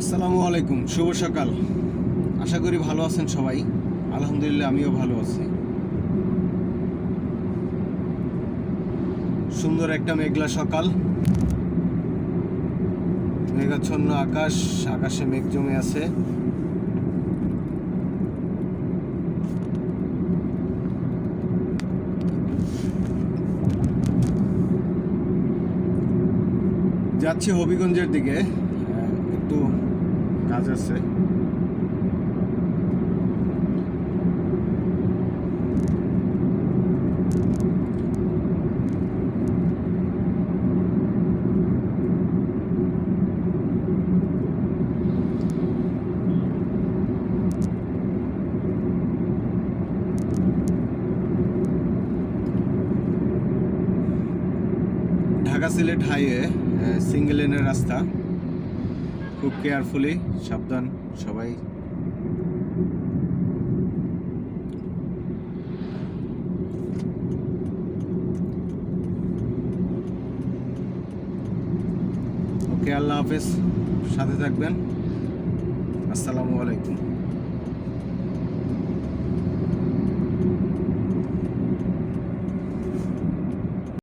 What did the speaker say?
আসসালামু আলাইকুম, শুভ সকাল। আশা করি ভালো আছেন সবাই। আলহামদুলিল্লাহ, আমিও ভালো আছি। সুন্দর একটা মেঘলা সকাল। মেঘাচ্ছন্ন আকাশ, আকাশে মেঘ জমে আছে। যাচ্ছি হবিগঞ্জের দিকে। একটু কাজ আছে। ঢাকা সিলেট হাইওয়ে সিঙ্গেল লেনের রাস্তা। খুব কেয়ারফুলি সাবধান সবাই। ওকে আল্লাহ হাফেজ সাথে থাকবেন। আসসালামু আলাইকুম।